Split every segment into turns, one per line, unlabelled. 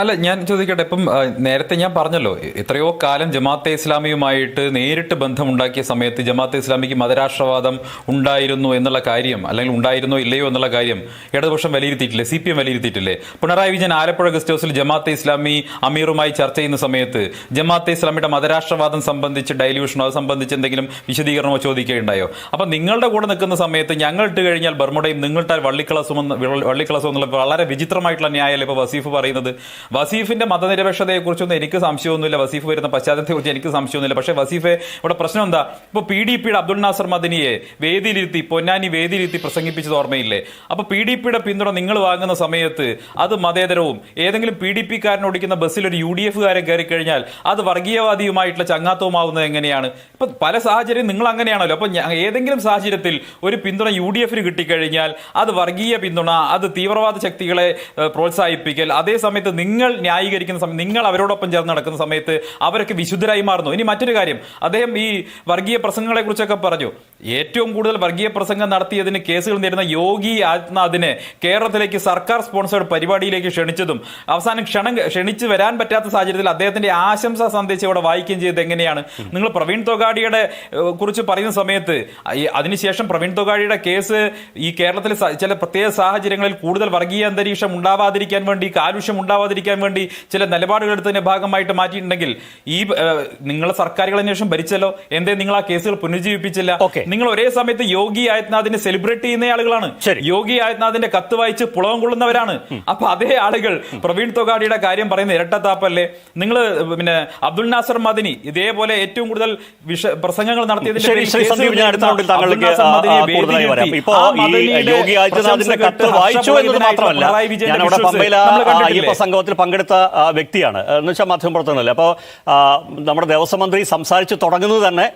അല്ല ഞാൻ ചോദിക്കട്ടെ ഇപ്പം നേരത്തെ ഞാൻ പറഞ്ഞല്ലോ എത്രയോ കാലം ജമാഅത്തെ ഇസ്ലാമിയുമായിട്ട് നേരിട്ട് ബന്ധമുണ്ടാക്കിയ സമയത്ത് ജമാഅത്തെ ഇസ്ലാമിക്ക് മതരാഷ്ട്രവാദം ഉണ്ടായിരുന്നു എന്നുള്ള കാര്യം അല്ലെങ്കിൽ ഉണ്ടായിരുന്നോ ഇല്ലയോ എന്നുള്ള കാര്യം ഇടതുപക്ഷം വിലയിരുത്തിയിട്ടില്ലേ സി പി എം വിലയിരുത്തിയിട്ടില്ലേ? പിണറായി വിജയൻ ആലപ്പുഴ ഗസ്റ്റ് ഹൗസിൽ ജമാഅത്തെ ഇസ്ലാമി അമീറുമായി ചർച്ച ചെയ്യുന്ന സമയത്ത് ജമാഅത്തെ ഇസ്ലാമിയുടെ മതരാഷ്ട്രവാദം സംബന്ധിച്ച് ഡൈല്യൂഷനോ അത് സംബന്ധിച്ച് എന്തെങ്കിലും വിശദീകരണമോ ചോദിക്കുകയുണ്ടായോ? അപ്പം നിങ്ങളുടെ കൂടെ നിൽക്കുന്ന സമയത്ത് ഞങ്ങൾ ഇട്ട് കഴിഞ്ഞാൽ ബർമുടയും നിങ്ങളിട്ടാൽ വള്ളിക്കളസും വള്ളിക്കളസും എന്നുള്ള വളരെ വിചിത്രമായിട്ടുള്ള ന്യായമല്ലേ ഇപ്പോൾ വസീഫ് പറയുന്നത്? വസീഫിന്റെ മതനിരപേക്ഷതയെക്കുറിച്ചൊന്നും എനിക്ക് സംശയമൊന്നുമില്ല. വസീഫ് വരുന്ന പശ്ചാത്തലത്തെ കുറിച്ച് എനിക്ക് സംശയമൊന്നുമില്ല. പക്ഷേ വസീഫെ ഇവിടെ പ്രശ്നം എന്താ? ഇപ്പൊ പി ഡി പിയുടെ അബ്ദുൾ നാസർ മദനിയെ വേദിയിലിരുത്തി പൊന്നാനി വേദിയിലിരുത്തി പ്രസംഗിപ്പിച്ചത് ഓർമ്മയില്ലേ? അപ്പോൾ പി ഡി പിയുടെ പിന്തുണ നിങ്ങൾ വാങ്ങുന്ന സമയത്ത് അത് മതേതരവും ഏതെങ്കിലും പി ഡി പിക്കാരൻ ഓടിക്കുന്ന ബസ്സിൽ ഒരു യു ഡി എഫുകാരൻ കയറി കഴിഞ്ഞാൽ അത് വർഗീയവാദിയുമായിട്ടുള്ള ചങ്ങാത്തവുമാവുന്നത് എങ്ങനെയാണ്? ഇപ്പൊ പല സാഹചര്യം നിങ്ങൾ അങ്ങനെയാണല്ലോ. അപ്പൊ ഏതെങ്കിലും സാഹചര്യത്തിൽ ഒരു പിന്തുണ യു ഡി എഫിന് കിട്ടിക്കഴിഞ്ഞാൽ അത് വർഗീയ പിന്തുണ അത് തീവ്രവാദ ശക്തികളെ പ്രോത്സാഹിപ്പിക്കൽ അതേ സമയത്ത് നിങ്ങൾ ന്യായീകരിക്കുന്ന സമയം നിങ്ങൾ അവരോടൊപ്പം ചേർന്ന് നടക്കുന്ന സമയത്ത് അവരൊക്കെ വിശുദ്ധരായി മാറുന്നു. ഇനി മറ്റൊരു കാര്യം അദ്ദേഹം ഈ വർഗീയ പ്രസംഗങ്ങളെ കുറിച്ചൊക്കെ പറഞ്ഞു. ഏറ്റവും കൂടുതൽ വർഗീയ പ്രസംഗം നടത്തിയതിന് കേസുകൾ നേരിടുന്ന യോഗി ആദിത്യനാഥിനെ കേരളത്തിലേക്ക് സർക്കാർ സ്പോൺസേഡ് പരിപാടിയിലേക്ക് ക്ഷണിച്ചതും അവസാനം ക്ഷണം ക്ഷണിച്ചു വരാൻ പറ്റാത്ത സാഹചര്യത്തിൽ അദ്ദേഹത്തിന്റെ ആശംസാ സന്ദേശം ഇവിടെ വായിക്കുകയും ചെയ്തത് എങ്ങനെയാണ്? നിങ്ങൾ പ്രവീൺ തൊഗാഡിയുടെ കുറിച്ച് പറയുന്ന സമയത്ത് അതിനുശേഷം പ്രവീൺ തൊഗാഡിയുടെ കേസ് ഈ കേരളത്തിലെ ചില പ്രത്യേക സാഹചര്യങ്ങളിൽ കൂടുതൽ വർഗീയ അന്തരീക്ഷം ഉണ്ടാവാതിരിക്കാൻ വേണ്ടി കാലുഷ്യം ഉണ്ടാവാതിരിക്കാൻ വേണ്ടി ചില നിലപാടുകൾ എടുത്തതിന്റെ ഭാഗമായിട്ട് മാറ്റിയിട്ടുണ്ടെങ്കിൽ ഈ നിങ്ങളെ സർക്കാരുകൾ അന്വേഷണം ഭരിച്ചല്ലോ? എന്തേ നിങ്ങൾ ആ കേസുകൾ പുനരുജ്ജീവിപ്പിച്ചില്ല. നിങ്ങൾ ഒരേ സമയത്ത് യോഗി ആയത്നാഥിനെ സെലിബ്രേറ്റ് ചെയ്യുന്ന ആളുകളാണ്. യോഗി ആയത്നാഥിന്റെ കത്ത് വായിച്ച് പുളകം കൊള്ളുന്നവരാണ്. അപ്പൊ അതേ ആളുകൾ പ്രവീൺ തൊഗാഡിയുടെ കാര്യം പറയുന്ന ഇരട്ടത്താപ്പല്ലേ? നിങ്ങൾ പിന്നെ അബ്ദുൽ നാസർ മദിനി ഇതേപോലെ ഏറ്റവും കൂടുതൽ വിഷ പ്രസംഗങ്ങൾ നടത്തിയതിന്റെ?
സംഗമത്തിൽ പങ്കെടുത്ത വ്യക്തിയാണ്. എന്ന് വെച്ചാൽ മാധ്യമപ്രവർത്തനമല്ലേ അപ്പോൾ നമ്മുടെ ദേവസ്വം മന്ത്രി സംസാരിച്ച് തുടങ്ങുന്നത് തന്നെ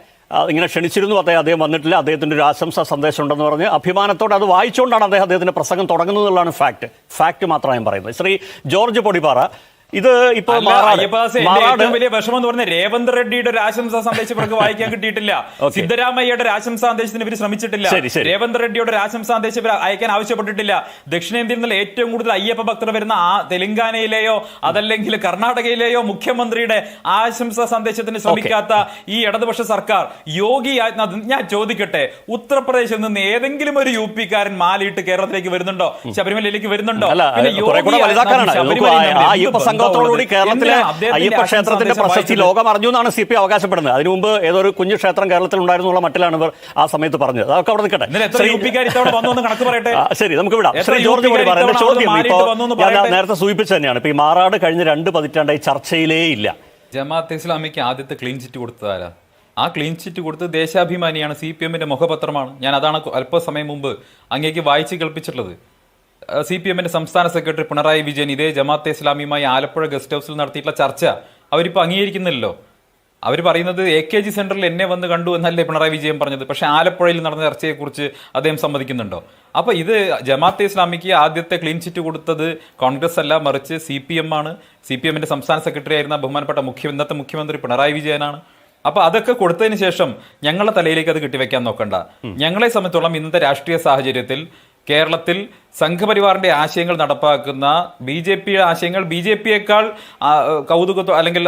ഇങ്ങനെ ക്ഷണിച്ചിരുന്നു. അദ്ദേഹം അദ്ദേഹം വന്നിട്ടില്ല. അദ്ദേഹത്തിന്റെ ഒരു ആശംസാ സന്ദേശം ഉണ്ടെന്ന് പറഞ്ഞ്. അഭിമാനത്തോടെ അത് വായിച്ചുകൊണ്ടാണ് അദ്ദേഹം അദ്ദേഹത്തിന്റെ പ്രസംഗം തുടങ്ങുന്നതെന്നുള്ളതാണ് ഫാക്ട് ഫാക്ട് മാത്രമാണ് ഞാൻ പറയുന്നത്. ശ്രീ ജോർജ് പൊടിപ്പാറ ഇത് ഇപ്പൊ
അല്ല,
മാറാട്
അയ്യപ്പദാസേ, എന്റെ
മാറാട്
ഏറ്റവും വലിയ വിഷമം എന്ന് പറഞ്ഞ രേവന്ത് റെഡ്ഡിയുടെ ഒരു ആശംസാ സന്ദേശം ഇവർക്ക് വായിക്കാൻ കിട്ടിയിട്ടില്ല. സിദ്ധരാമയ്യയുടെ ഒരു ആശംസാ സന്ദേശത്തിന് ഇവർ ശ്രമിച്ചിട്ടില്ല.
ശരി, ശരി.
രേവന്ത് റെഡ്ഡിയുടെ ഒരു ആശംസാ സന്ദേശം ഇവർ അയക്കാൻ ആവശ്യപ്പെട്ടിട്ടില്ല. ദക്ഷിണേന്ത്യയിൽ നിന്നുള്ള ഏറ്റവും കൂടുതൽ അയ്യപ്പ ഭക്തർ വരുന്ന ആ തെലങ്കാനയിലെയോ അതല്ലെങ്കിൽ കർണാടകയിലെയോ മുഖ്യമന്ത്രിയുടെ ആശംസാ സന്ദേശത്തിന് ശ്രമിക്കാത്ത ഈ ഇടതുപക്ഷ സർക്കാർ യോഗി ആദിത്യനാഥ് ഞാൻ ചോദിക്കട്ടെ ഉത്തർപ്രദേശിൽ നിന്ന് ഏതെങ്കിലും ഒരു യു പിക്കാരൻ മാലിയിട്ട് കേരളത്തിലേക്ക് വരുന്നുണ്ടോ? ശബരിമലയിലേക്ക് വരുന്നുണ്ടോ? പിന്നെ യോഗി
വലുതാക്കാനാണ്.
ബന്ധമുള്ളത്?
കേരളത്തിലെ അയ്യപ്പ ക്ഷേത്രത്തിന്റെ പ്രശസ്തി? ലോകം അറിഞ്ഞു എന്നാണ് സി പി അവകാശപ്പെടുന്നത്. അതിനു മുമ്പ് ഏതൊരു കുഞ്ഞു ക്ഷേത്രം കേരളത്തിൽ ഉണ്ടായിരുന്നുള്ള മട്ടിലാണ് ഇവർ ആ സമയത്ത് പറഞ്ഞത്. അതൊക്കെ അവിടെ നിൽക്കട്ടെ. ശ്രീ-
യു പിക്കാർ വന്നു എന്ന് കണക്ക് പറയട്ടെ?
ശരി നമുക്ക് വിടാം. ശ്രീ ജോർജ് കൂടി
പറയുന്നത്
ചോദ്യം ഇപ്പോ ഞാൻ നേരത്തെ സൂചിപ്പിച്ചു തന്നെയാണ്. ഇപ്പൊ ഈ മാറാട് കഴിഞ്ഞ രണ്ട് പതിറ്റാണ്ടായി ചർച്ചയിലേ ഇല്ല.
ജമാഅത്ത് ഇസ്ലാമിക്ക് ആദ്യത്തെ ക്ലീൻ ചിറ്റ് കൊടുത്തതാരാ ആ ക്ലീൻ ചിറ്റ് കൊടുത്ത് ദേശാഭിമാനിയാണ്. സി പി എമ്മിന്റെ മുഖപത്രമാണ്. ഞാൻ അതാണ് അല്പസമയം മുമ്പ് അങ്ങേക്ക് വായിച്ച് കേൾപ്പിച്ചിട്ടുള്ളത്. സി പി എമ്മിന്റെ സംസ്ഥാന സെക്രട്ടറി പിണറായി വിജയൻ ഇതേ ജമാഅത്തെ ഇസ്ലാമിയുമായി ആലപ്പുഴ ഗസ്റ്റ് ഹൗസിൽ നടത്തിയിട്ടുള്ള ചർച്ച അവരിപ്പോൾ അംഗീകരിക്കുന്നില്ലല്ലോ. അവർ പറയുന്നത് എ കെ ജി സെന്ററിൽ എന്നെ വന്ന് കണ്ടു എന്നല്ലേ പിണറായി വിജയൻ പറഞ്ഞത്. പക്ഷേ ആലപ്പുഴയിൽ നടന്ന ചർച്ചയെക്കുറിച്ച് അദ്ദേഹം സമ്മതിക്കുന്നുണ്ടോ? അപ്പോൾ ഇത് ജമാഅത്തെ ഇസ്ലാമിക്ക് ആദ്യത്തെ ക്ലീൻ ചിറ്റ് കൊടുത്തത് കോൺഗ്രസ് അല്ല മറിച്ച് സി പി എം ആണ്. സി പി എമ്മിന്റെ സംസ്ഥാന സെക്രട്ടറി ആയിരുന്ന ബഹുമാനപ്പെട്ട മുഖ്യ ഇന്നത്തെ മുഖ്യമന്ത്രി പിണറായി വിജയനാണ്. അപ്പോൾ അതൊക്കെ കൊടുത്തതിന് ശേഷം ഞങ്ങളുടെ തലയിലേക്ക് അത് കെട്ടിവെക്കാൻ നോക്കണ്ട. ഞങ്ങളെ സംബന്ധിച്ചോളം ഇന്നത്തെ രാഷ്ട്രീയ സാഹചര്യത്തിൽ കേരളത്തിൽ സംഘപരിവാറിന്റെ ആശയങ്ങൾ നടപ്പാക്കുന്ന ബി ജെ പി ആശയങ്ങൾ ബി ജെ പിയേക്കാൾ കൗതുകത്തോ അല്ലെങ്കിൽ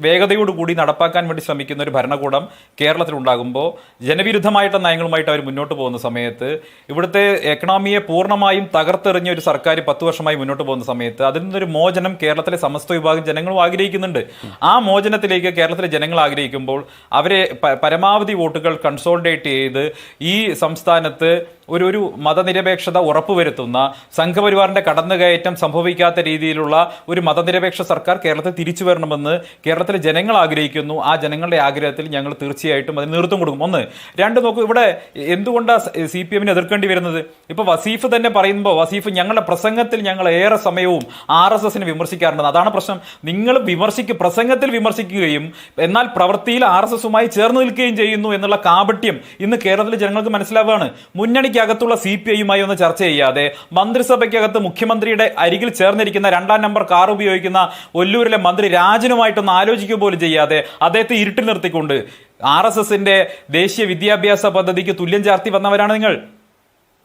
വേഗതയോടുകൂടി നടപ്പാക്കാൻ വേണ്ടി ശ്രമിക്കുന്ന ഒരു ഭരണകൂടം കേരളത്തിൽ ഉണ്ടാകുമ്പോൾ ജനവിരുദ്ധമായിട്ടുള്ള നയങ്ങളുമായിട്ട് അവർ മുന്നോട്ട് പോകുന്ന സമയത്ത് ഇവിടുത്തെ എക്കണോമിയെ പൂർണമായും തകർത്തെറിഞ്ഞ ഒരു സർക്കാർ പത്ത് വർഷമായി മുന്നോട്ട് പോകുന്ന സമയത്ത് അതിൽ നിന്നൊരു മോചനം കേരളത്തിലെ സമസ്ത വിഭാഗം ജനങ്ങളും ആഗ്രഹിക്കുന്നുണ്ട്. ആ മോചനത്തിലേക്ക് കേരളത്തിലെ ജനങ്ങൾ ആഗ്രഹിക്കുമ്പോൾ അവരെ പരമാവധി വോട്ടുകൾ കൺസോൾഡേറ്റ് ചെയ്ത് ഈ സംസ്ഥാനത്ത് ഒരു ഒരു മതനിരപേക്ഷത ഉറപ്പുവരുത്തുന്ന സംഘപരിവാറിന്റെ കടന്നുകയറ്റം സംഭവിക്കാത്ത രീതിയിലുള്ള ഒരു മതനിരപേക്ഷ സർക്കാർ കേരളത്തിൽ തിരിച്ചു വരണമെന്ന് കേരളത്തിലെ ജനങ്ങൾ ആഗ്രഹിക്കുന്നു. ആ ജനങ്ങളുടെ ആഗ്രഹത്തിൽ ഞങ്ങൾ തീർച്ചയായിട്ടും അതിന് നേതൃത്വം കൊടുക്കും. ഒന്ന് രണ്ട് നോക്കൂ ഇവിടെ എന്തുകൊണ്ടാണ് സി പി എമ്മിനെ എതിർക്കേണ്ടി വരുന്നത്? ഇപ്പൊ വസീഫ് തന്നെ പറയുമ്പോൾ വസീഫ് ഞങ്ങളുടെ പ്രസംഗത്തിൽ ഞങ്ങൾ ഏറെ സമയവും ആർ എസ് എസിനെ വിമർശിക്കാറുണ്ട്. അതാണ് പ്രശ്നം. നിങ്ങൾ വിമർശിക്കുക പ്രസംഗത്തിൽ വിമർശിക്കുകയും എന്നാൽ പ്രവൃത്തിയിൽ ആർ എസ് എസുമായി ചേർന്ന് നിൽക്കുകയും ചെയ്യുന്നു എന്നുള്ള കാപട്യം ഇന്ന് കേരളത്തിലെ ജനങ്ങൾക്ക് മനസ്സിലാവുകയാണ്. മുന്നണിക്കകത്തുള്ള സി പി ഐയുമായി ഒന്ന് ചർച്ച ചെയ്യാതെ മന്ത്രിസഭയ്ക്കകത്ത് മുഖ്യമന്ത്രിയുടെ അരികിൽ ചേർന്നിരിക്കുന്ന രണ്ടാം നമ്പർ കാർ ഉപയോഗിക്കുന്ന ഒല്ലൂരിലെ മന്ത്രി രാജനുമായിട്ടൊന്ന് ആലോചിക്കുക പോലും ചെയ്യാതെ അദ്ദേഹത്തെ ഇരുട്ടിൽ നിർത്തിക്കൊണ്ട്. ആർ എസ് എസിന്റെ ദേശീയ വിദ്യാഭ്യാസ പദ്ധതിക്ക് തുല്യം ചാർത്തി വന്നവരാണ് നിങ്ങൾ.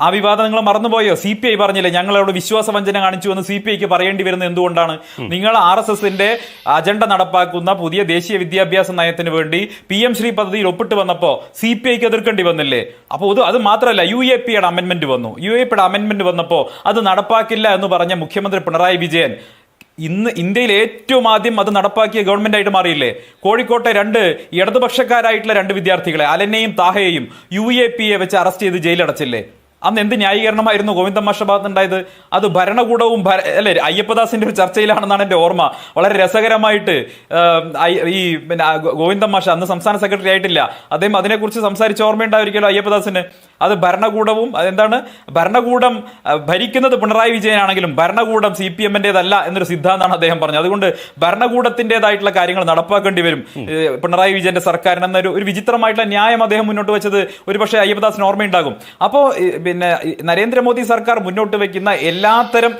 ആ വിവാദം നിങ്ങൾ മറന്നുപോയോ? സി പി ഐ പറഞ്ഞില്ലേ ഞങ്ങളോട് വിശ്വാസവഞ്ചന കാണിച്ചു എന്ന് സി പി ഐക്ക് പറയേണ്ടി വരുന്നത് എന്തുകൊണ്ടാണ്? നിങ്ങൾ ആർ എസ് എസിന്റെ അജണ്ട നടപ്പാക്കുന്ന പുതിയ ദേശീയ വിദ്യാഭ്യാസ നയത്തിന് വേണ്ടി പി എം ശ്രീ പദ്ധതിയിൽ ഒപ്പിട്ട് വന്നപ്പോൾ സി പി ഐക്ക് എതിർക്കേണ്ടി വന്നില്ലേ? അപ്പോൾ ഇത് അത് മാത്രമല്ല യു എ പിയുടെ അമെന്റ്മെന്റ് വന്നു. യു എ പിയുടെ അമെന്റ്മെന്റ് വന്നപ്പോ അത് നടപ്പാക്കില്ല എന്ന് പറഞ്ഞ മുഖ്യമന്ത്രി പിണറായി വിജയൻ ഇന്ന് ഇന്ത്യയിൽ ഏറ്റവും ആദ്യം അത് നടപ്പാക്കിയ ഗവൺമെന്റ് ആയിട്ട് മാറിയില്ലേ? കോഴിക്കോട്ടെ രണ്ട് ഇടതുപക്ഷക്കാരായിട്ടുള്ള രണ്ട് വിദ്യാർത്ഥികളെ അലനെയും താഹയെയും യു എ പിയെ വെച്ച് അറസ്റ്റ് ചെയ്ത് ജയിലടച്ചില്ലേ അന്ന് എന്ത് ന്യായീകരണമായിരുന്നു ഗോവിന്ദ മാഷ ഭാഗത്ത് ഉണ്ടായത്? അത് ഭരണകൂടവും ഭര- അല്ലെ അയ്യപ്പദാസിന്റെ ഒരു ചർച്ചയിലാണെന്നാണ് എന്റെ ഓർമ്മ. വളരെ രസകരമായിട്ട് ഈ പിന്നെ ഗോവിന്ദൻ ഗോവിന്ദ മാഷ അന്ന് സംസ്ഥാന സെക്രട്ടറി ആയിട്ടില്ല. അദ്ദേഹം അതിനെക്കുറിച്ച് സംസാരിച്ച ഓർമ്മയുണ്ടായിരിക്കുമല്ലോ അയ്യപ്പദാസിന്. അത് ഭരണകൂടവും അതെന്താണ്? ഭരണകൂടം ഭരിക്കുന്നത് പിണറായി വിജയനാണെങ്കിലും ഭരണകൂടം സി പി എമ്മിന്റേതല്ല എന്നൊരു സിദ്ധാന്തമാണ് അദ്ദേഹം പറഞ്ഞത്. അതുകൊണ്ട് ഭരണകൂടത്തിന്റേതായിട്ടുള്ള കാര്യങ്ങൾ നടപ്പാക്കേണ്ടി വരും. പിണറായി വിജയന്റെ സർക്കാരിന് എന്നൊരു ഒരു വിചിത്രമായിട്ടുള്ള ന്യായം അദ്ദേഹം മുന്നോട്ട് വെച്ചത് ഒരുപക്ഷെ അയ്യപ്പദാസിന് ഓർമ്മയുണ്ടാകും. അപ്പോൾ പിന്നെ നരേന്ദ്രമോദി സർക്കാർ മുന്നോട്ട് വെക്കുന്ന എല്ലാത്തരം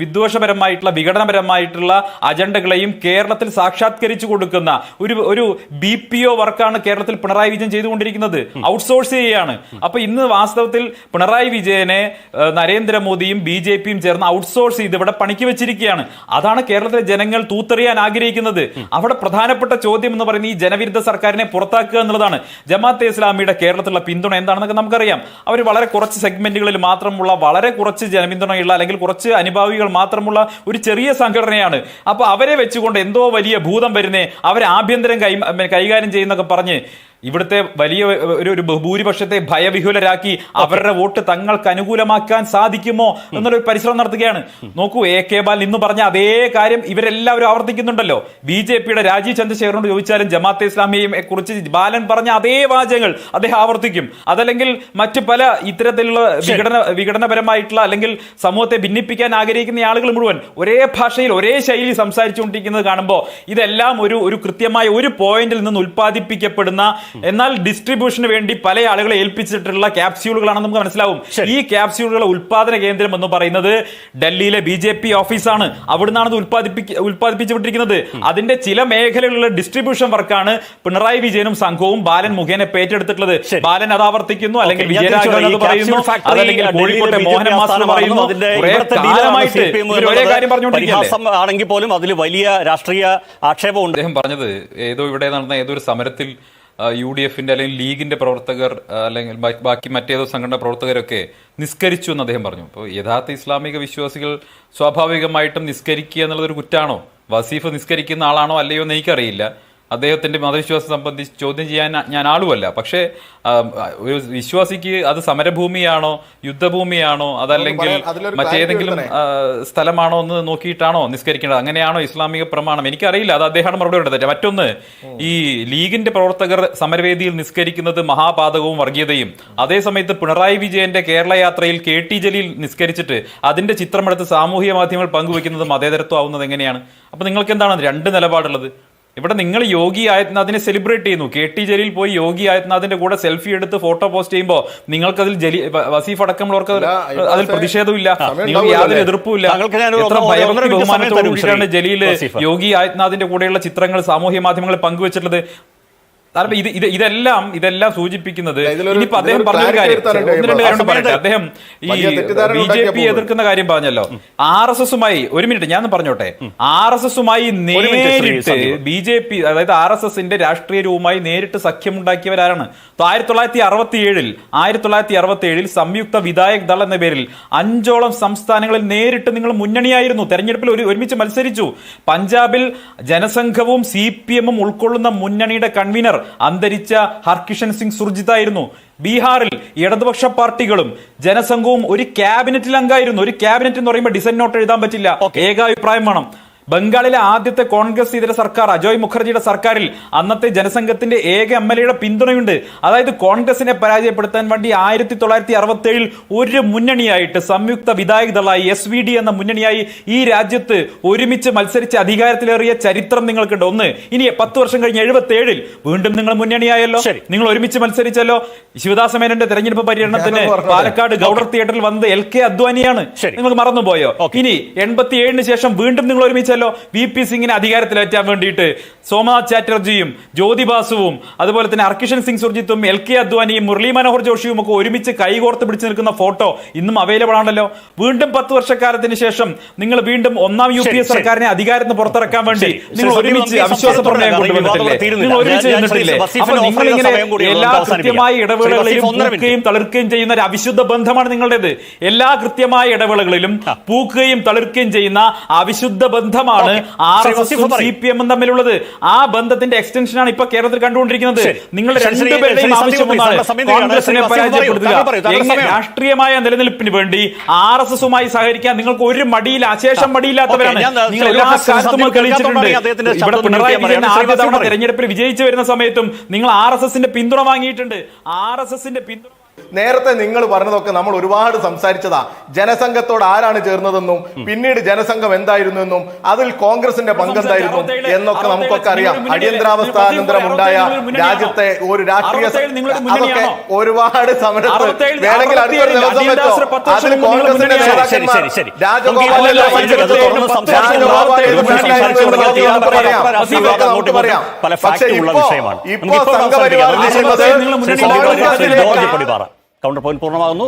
വിദ്വേഷപരമായിട്ടുള്ള വിഘടനപരമായിട്ടുള്ള അജണ്ടകളെയും കേരളത്തിൽ സാക്ഷാത്കരിച്ചു കൊടുക്കുന്ന ഒരു ഒരു ബി പി ഒ വർക്കാണ് കേരളത്തിൽ പിണറായി വിജയൻ ചെയ്തുകൊണ്ടിരിക്കുന്നത്. ഔട്ട്സോഴ്സ് ചെയ്യുകയാണ്. അപ്പൊ ഇന്ന് വാസ്തവത്തിൽ പിണറായി വിജയനെ നരേന്ദ്രമോദിയും ബി ജെ പിയും ചേർന്ന് ഔട്ട്സോഴ്സ് ചെയ്ത് ഇവിടെ പണിക്ക് വെച്ചിരിക്കുകയാണ്. അതാണ് കേരളത്തിലെ ജനങ്ങൾ തൂത്തെറിയാൻ ആഗ്രഹിക്കുന്നത്. അവിടെ പ്രധാനപ്പെട്ട ചോദ്യം എന്ന് പറയുന്നത് ഈ ജനവിരുദ്ധ സർക്കാരിനെ പുറത്താക്കുക എന്നുള്ളതാണ്. ജമാഅത്തെ ഇസ്ലാമിയുടെ കേരളത്തിലുള്ള പിന്തുണ എന്താണെന്നൊക്കെ നമുക്കറിയാം. അവർ വളരെ കുറച്ച് സെഗ്മെന്റുകളിൽ മാത്രമുള്ള വളരെ കുറച്ച് ജനപിന്തുണയുള്ള അല്ലെങ്കിൽ കുറച്ച് അനുഭാവികൾ മാത്രമുള്ള ഒരു ചെറിയ സംഘടനയാണ്. അപ്പോൾ അവരെ വെച്ചുകൊണ്ട് എന്തോ വലിയ ഭൂതം വരുന്നേ അവരെ ആഭ്യന്തരം കൈ കൈകാര്യം ചെയ്യുന്നൊക്കെ പറഞ്ഞ് ഇവിടുത്തെ വലിയ ഒരു ഒരു ഭൂരിപക്ഷത്തെ ഭയവിഹുലരാക്കി അവരുടെ വോട്ട് തങ്ങൾക്ക് അനുകൂലമാക്കാൻ സാധിക്കുമോ എന്നൊരു പരിശ്രമം നടത്തുകയാണ്. നോക്കൂ എ കെ ബാൽ ഇന്ന് പറഞ്ഞ അതേ കാര്യം ഇവരെല്ലാവരും ആവർത്തിക്കുന്നുണ്ടല്ലോ. ബി ജെ പിയുടെ രാജീവ് ചന്ദ്രശേഖരനോട് ചോദിച്ചാലും ജമാഅത്തെ ഇസ്ലാമിയെ കുറിച്ച് ബാലൻ പറഞ്ഞ അതേ വാചകങ്ങൾ അദ്ദേഹം ആവർത്തിക്കും. അതല്ലെങ്കിൽ മറ്റ് പല ഇത്തരത്തിലുള്ള വിഘടന വിഘടനപരമായിട്ടുള്ള അല്ലെങ്കിൽ സമൂഹത്തെ ഭിന്നിപ്പിക്കാൻ ആഗ്രഹിക്കുന്ന ആളുകൾ മുഴുവൻ ഒരേ ഭാഷയിൽ ഒരേ ശൈലി സംസാരിച്ചുകൊണ്ടിരിക്കുന്നത് കാണുമ്പോൾ ഇതെല്ലാം ഒരു ഒരു കൃത്യമായ ഒരു പോയിന്റിൽ നിന്ന് ഉൽപ്പാദിപ്പിക്കപ്പെടുന്ന എന്നാൽ ഡിസ്ട്രിബ്യൂഷന് വേണ്ടി പല ആളുകളെ ഏൽപ്പിച്ചിട്ടുള്ള ക്യാപ്സ്യൂളുകളാണെന്ന് നമുക്ക് മനസ്സിലാവും. ഈ ക്യാപ്സ്യൂളുകളുടെ ഉൽപാദന കേന്ദ്രം എന്ന് പറയുന്നത് ഡൽഹിയിലെ ബി ജെ പി ഓഫീസാണ് അവിടുന്നാണ് ഇത് ഉൽപ്പാദിപ്പിക്ക ഉൽപ്പാദിപ്പിച്ചുകൊണ്ടിരിക്കുന്നത്. അതിന്റെ ചില മേഖലകളിലുള്ള ഡിസ്ട്രിബ്യൂഷൻ വർക്കാണ് പിണറായി വിജയനും സംഘവും ബാലൻ മുഖേന പേറ്റെടുത്തിട്ടുള്ളത്. ബാലൻ അത് ആവർത്തിക്കുന്നു അല്ലെങ്കിൽ വിജയരാഘവൻ. പറയുന്നു. അതല്ലെങ്കിൽ കോഴിക്കോട്ടെ മോഹൻ മാസ്റ്റർ പറയുന്നു.
ആണെങ്കിൽ പോലും അതിൽ വലിയ രാഷ്ട്രീയ ആക്ഷേപമുണ്ട്
അദ്ദേഹം പറഞ്ഞത് ഏതോ ഇവിടെ നടന്ന ഏതോ ഒരു സമരത്തിൽ യു ഡി എഫിന്റെ അല്ലെങ്കിൽ ലീഗിന്റെ പ്രവർത്തകർ അല്ലെങ്കിൽ ബാക്കി മറ്റേതോ സംഘടന പ്രവർത്തകരൊക്കെ നിസ്കരിച്ചു എന്ന് അദ്ദേഹം പറഞ്ഞു. അപ്പോൾ യഥാർത്ഥ ഇസ്ലാമിക വിശ്വാസികൾ സ്വാഭാവികമായിട്ടും നിസ്കരിക്കുക എന്നുള്ളത് ഒരു കുറ്റാണോ? വസീഫ് നിസ്കരിക്കുന്ന ആളാണോ? അല്ലയോ എന്ന് എനിക്കറിയില്ല. അദ്ദേഹത്തിന്റെ മതവിശ്വാസം സംബന്ധിച്ച് ചോദ്യം ചെയ്യാൻ ഞാൻ ആളുമല്ല. പക്ഷേ ഒരു വിശ്വാസിക്ക് അത് സമരഭൂമിയാണോ യുദ്ധഭൂമിയാണോ അതല്ലെങ്കിൽ മറ്റേതെങ്കിലും സ്ഥലമാണോ എന്ന് നോക്കിയിട്ടാണോ നിസ്കരിക്കേണ്ടത്? അങ്ങനെയാണോ ഇസ്ലാമിക പ്രമാണം? എനിക്കറിയില്ല. അത് അദ്ദേഹമാണ് മറുപടി കൊടുത്തത് മറ്റൊന്ന് ഈ ലീഗിന്റെ പ്രവർത്തകർ സമരവേദിയിൽ നിസ്കരിക്കുന്നത് മഹാപാതകവും വർഗീയതയും. അതേസമയത്ത് പിണറായി വിജയന്റെ കേരള യാത്രയിൽ കെ ടി ജലീൽ നിസ്കരിച്ചിട്ട് അതിന്റെ ചിത്രമെടുത്ത് സാമൂഹ്യ മാധ്യമങ്ങൾ പങ്കുവെക്കുന്നത് മതേതരത്വം ആവുന്നത് എങ്ങനെയാണ്? അപ്പൊ നിങ്ങൾക്ക് എന്താണ് രണ്ട് നിലപാടുള്ളത്? ഇവിടെ നിങ്ങൾ യോഗി ആയത്നാഥിനെ സെലിബ്രേറ്റ് ചെയ്യുന്നു. കെ ടി ജലീൽ പോയി യോഗി ആയത്നാഥിന്റെ കൂടെ സെൽഫി എടുത്ത് ഫോട്ടോ പോസ്റ്റ് ചെയ്യുമ്പോൾ നിങ്ങൾക്ക് അതിൽ ജലി വസീഫ് അടക്കമുള്ളവർക്ക് അതിൽ പ്രതിഷേധമില്ല നിങ്ങൾക്ക് യാതൊരു. എതിർപ്പുമില്ല. എത്ര ഭയഭക്തി ബഹുമാനത്തോടു
തരും,
കൂടിയാണ്
ശ്രീ
യോഗി ആയത്നാഥിന്റെ കൂടെയുള്ള ചിത്രങ്ങൾ സാമൂഹ്യ മാധ്യമങ്ങളിൽ പങ്കുവച്ചിട്ടുള്ളത് ഇത് ഇത് ഇതെല്ലാം ഇതെല്ലാം സൂചിപ്പിക്കുന്നത് ഇനിയിപ്പോ അദ്ദേഹം പറഞ്ഞൊരു കാര്യം. ഒന്ന് രണ്ട് കാര്യം. പറയട്ടെ. അദ്ദേഹം ഈ ബി ജെ പി എതിർക്കുന്ന കാര്യം പറഞ്ഞല്ലോ. ആർ എസ് എസുമായി ഒരു മിനിറ്റ് ഞാൻ പറഞ്ഞോട്ടെ. ആർ എസ് എസുമായി നേരിട്ട് ബി ജെ പി അതായത് ആർ എസ് എസിന്റെ രാഷ്ട്രീയ രൂപവുമായി നേരിട്ട് സഖ്യമുണ്ടാക്കിയവരാണ് ആയിരത്തി തൊള്ളായിരത്തി അറുപത്തി ഏഴിൽ ആയിരത്തി തൊള്ളായിരത്തി അറുപത്തി ഏഴിൽ സംയുക്ത വിധായക് ദൾ എന്ന പേരിൽ അഞ്ചോളം സംസ്ഥാനങ്ങളിൽ നേരിട്ട് നിങ്ങൾ മുന്നണിയായിരുന്നു. തെരഞ്ഞെടുപ്പിൽ ഒരു ഒരുമിച്ച് മത്സരിച്ചു. പഞ്ചാബിൽ ജനസംഘവും സി പി എമ്മും ഉൾക്കൊള്ളുന്ന മുന്നണിയുടെ കൺവീനർ അന്തരിച്ച ഹർകിഷൻ സിംഗ് സുർജിത്തായിരുന്നു. ബീഹാറിൽ ഇടതുപക്ഷ പാർട്ടികളും ജനസംഘവും ഒരു ക്യാബിനറ്റിൽ അംഗമായിരുന്നു. ഒരു ക്യാബിനറ്റ് എന്ന് പറയുമ്പോൾ ഡിസൈൻ നോട്ട് എഴുതാൻ പറ്റില്ല. ഏകാഭിപ്രായം വേണം. ബംഗാളിലെ ആദ്യത്തെ കോൺഗ്രസ് ഇതര സർക്കാർ അജോയ് മുഖർജിയുടെ സർക്കാരിൽ അന്നത്തെ ജനസംഘത്തിന്റെ ഏക എം എൽ എയുടെ പിന്തുണയുണ്ട്. അതായത് കോൺഗ്രസിനെ പരാജയപ്പെടുത്താൻ വേണ്ടി ആയിരത്തി തൊള്ളായിരത്തി അറുപത്തി ഏഴിൽ ഒരു മുന്നണിയായിട്ട് സംയുക്ത വിധായക ദളായി എസ് വി ഡി എന്ന മുന്നണിയായി ഈ രാജ്യത്ത് ഒരുമിച്ച് മത്സരിച്ച് അധികാരത്തിലേറിയ ചരിത്രം നിങ്ങൾക്കുണ്ട്. ഒന്ന് ഇനി പത്ത് വർഷം കഴിഞ്ഞ് എഴുപത്തി ഏഴിൽ വീണ്ടും നിങ്ങൾ മുന്നണിയായല്ലോ. നിങ്ങൾ ഒരുമിച്ച് മത്സരിച്ചല്ലോ. ശിവദാസ മേനന്റെ തെരഞ്ഞെടുപ്പ് പര്യടനത്തിന് പാലക്കാട് ഗൗഡർ തിയേറ്ററിൽ വന്നത് എൽ കെ അദ്വാനിയാണ്. നിങ്ങൾ മറന്നുപോയോ? ഇനി എൺപത്തി ഏഴിന് ശേഷം വീണ്ടും നിങ്ങൾ ഒരുമിച്ചല്ലേ ശ്രമിച്ചില്ലല്ലോ വി പി സിംഗിനെ അധികാരത്തിലേറ്റാൻ വേണ്ടിയിട്ട് സോമനാഥ് ചാറ്റർജിയും ജ്യോതിബാസുവും അതുപോലെ തന്നെ അർക്കിഷൻ സിംഗ് സുർജിത്തും എൽ കെ അദ്വാനിയും മുരളി മനോഹർ ജോഷിയും ഒക്കെ ഒരുമിച്ച് കൈകോർത്ത് പിടിച്ചു നിൽക്കുന്ന ഫോട്ടോ ഇന്നും അവൈലബിൾ ആണല്ലോ. വീണ്ടും പത്ത് വർഷക്കാലത്തിന് ശേഷം നിങ്ങൾ വീണ്ടും ഒന്നാം യു പി എ സർക്കാരിനെ അധികാരത്തിന് പുറത്തിറക്കാൻ വേണ്ടി നിങ്ങൾ ഒരുമിച്ച് അവിശ്വാസ പ്രമേയം കൊണ്ടുവന്നിട്ടില്ലേ? നിങ്ങൾ ഒരുമിച്ച് നിന്നിട്ടില്ലേ അപ്പൊ നിങ്ങൾ ഇങ്ങനെ എല്ലാ. കൃത്യമായ ഇടവേളകളിലും. പൂക്കുകയും തളിർക്കുകയും ചെയ്യുന്ന ഒരു അവിശുദ്ധ ബന്ധമാണ് നിങ്ങളുടേത്. എല്ലാ കൃത്യമായ ഇടവേളകളിലും പൂക്കുകയും തളിർക്കുകയും ചെയ്യുന്ന അവിശുദ്ധ ബന്ധമാണ്. ആർ എസ് എസും സി പി എമ്മും തമ്മിലുള്ളത്. ആ ബന്ധത്തിന്റെ എക്സ്റ്റൻഷനാണ് ഇപ്പൊ കേരളത്തിൽ കണ്ടുകൊണ്ടിരിക്കുന്നത്. നിങ്ങൾ രണ്ടുപേരുടെയും
ശ്രീ
ആവശ്യം
സന്ദീപ്
ഒന്നാണ്.
പ്ലീസ്, സമയം തീരുകയാണ്.
കോൺഗ്രസിനെ. പരാജയപ്പെടുത്തുക. രാഷ്ട്രീയമായ നിലനിൽപ്പിന് വേണ്ടി ആർ എസ് എസുമായി സഹകരിക്കാൻ നിങ്ങൾക്ക് ഒരു മടിയില്ല അശേഷം മടിയില്ലാത്തവരാണ്. നിങ്ങൾ എല്ലാ കാലത്തും തെളിയിച്ചിട്ടുണ്ട്. ഇവിടെ പിണറായി വിജയൻ ആദ്യ തവണ തെരഞ്ഞെടുപ്പിൽ വിജയിച്ചു വരുന്ന സമയത്തും നിങ്ങൾ ആർ എസ് എസിന്റെ പിന്തുണ വാങ്ങിയിട്ടുണ്ട്. ആർ എസ് എസിന്റെ പിന്തുണ
നേരത്തെ നിങ്ങൾ പറഞ്ഞതൊക്കെ നമ്മൾ ഒരുപാട് സംസാരിച്ചതാ. ജനസംഘത്തോട് ആരാണ് ചേർന്നതെന്നും പിന്നീട് ജനസംഘം എന്തായിരുന്നു എന്നും അതിൽ കോൺഗ്രസിന്റെ പങ്കെന്തായിരുന്നു എന്നൊക്കെ നമുക്കൊക്കെ അറിയാം. അടിയന്തരാവസ്ഥ അനന്തരം ഉണ്ടായ രാജ്യത്തെ ഒരു രാഷ്ട്രീയ അതൊക്കെ ഒരുപാട് സമരത്ത് വേണമെങ്കിൽ അടുത്തൊരു ദിവസം വെച്ചോ അതിൽ കോൺഗ്രസിന്റെ നേതാക്കന്മാർ പറയാം. പക്ഷേ ഇപ്പോ- സംഘപരിവാർ കോൺഗ്രസിലേക്ക്
കൗണ്ടർ പോയിന്റ് പൂർണമാകുന്നു.